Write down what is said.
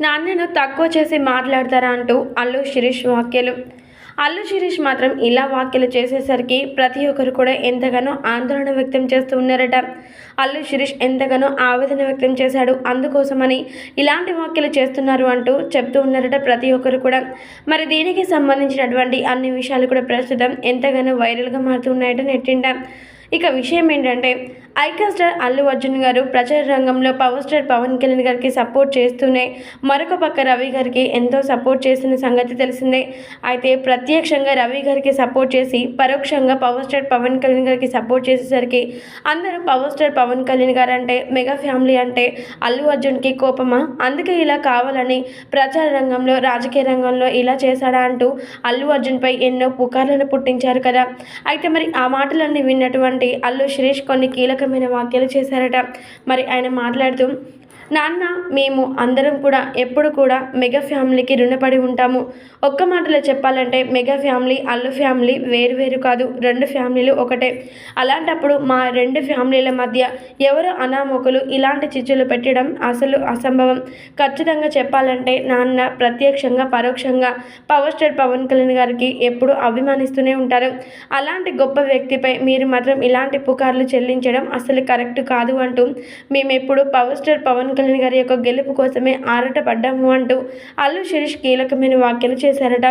నాన్నను తక్కువ చేసి మాట్లాడతారా అంటూ అల్లు శిరీష్ వాక్యలు అల్లు శిరీష్ మాత్రం ఇలా వ్యాఖ్యలు చేసేసరికి ప్రతి ఒక్కరు కూడా ఎంతగానో ఆందోళన వ్యక్తం చేస్తూ ఉన్నారట. అల్లు శిరీష్ ఎంతగానో ఆవేదన వ్యక్తం చేశాడు. అందుకోసమని ఇలాంటి వ్యాఖ్యలు చేస్తున్నారు అంటూ చెప్తూ ఉన్నారట ప్రతి ఒక్కరు కూడా. మరి దీనికి సంబంధించినటువంటి అన్ని విషయాలు కూడా ప్రస్తుతం ఎంతగానో వైరల్గా మారుతున్నాయట నెట్టిండ. ఇక విషయం ఏంటంటే ఐకాన్ స్టార్ అల్లు అర్జున్ గారు ప్రచార రంగంలో పవర్ స్టార్ పవన్ కళ్యాణ్ గారికి సపోర్ట్ చేస్తూనే మరొక పక్క రవి గారికి ఎంతో సపోర్ట్ చేసిన సంగతి తెలిసిందే. అయితే ప్రత్యక్షంగా రవి గారికి సపోర్ట్ చేసి పరోక్షంగా పవర్ స్టార్ పవన్ కళ్యాణ్ గారికి సపోర్ట్ చేసేసరికి అందరూ పవర్ స్టార్ పవన్ కళ్యాణ్ గారు అంటే మెగా ఫ్యామిలీ అంటే అల్లు అర్జున్కి కోపమా? అందుకే ఇలా కావాలని ప్రచార రంగంలో రాజకీయ రంగంలో ఇలా చేశాడా అంటూ అల్లు అర్జున్పై ఎన్నో పుకార్లను పుట్టించారు కదా. అయితే మరి ఆ మాటలన్నీ విన్నటువంటి అల్లు శిరీష్ కొన్ని కీలక కీలకమైన వ్యాఖ్యలు చేశారట. మరి ఆయన మాట్లాడుతూ నాన్న మేము అందరం కూడా ఎప్పుడు కూడా మెగా ఫ్యామిలీకి రుణపడి ఉంటాము. ఒక్క మాటలో చెప్పాలంటే మెగా ఫ్యామిలీ అల్లు ఫ్యామిలీ వేరు వేరు కాదు రెండు ఫ్యామిలీలు ఒకటే. అలాంటప్పుడు మా రెండు ఫ్యామిలీల మధ్య ఎవరు అనామకులు ఇలాంటి చిచ్చులు పెట్టడం అసలు అసంభవం. ఖచ్చితంగా చెప్పాలంటే నాన్న ప్రత్యక్షంగా పరోక్షంగా పవర్ స్టార్ పవన్ కళ్యాణ్ గారికి ఎప్పుడు అభిమానిస్తూనే ఉంటారు. అలాంటి గొప్ప వ్యక్తిపై మీరు మాత్రం ఇలాంటి పుకార్లు చెల్లించడం అసలు కరెక్ట్ కాదు అంటూ మేము ఎప్పుడు పవర్ స్టార్ పవన్ కళ్యాణ్ గారి యొక్క గెలుపు కోసమే ఆరాటపడ్డాము అంటూ అల్లు శిరీష్ కీలకమైన వ్యాఖ్యలు చేశారట.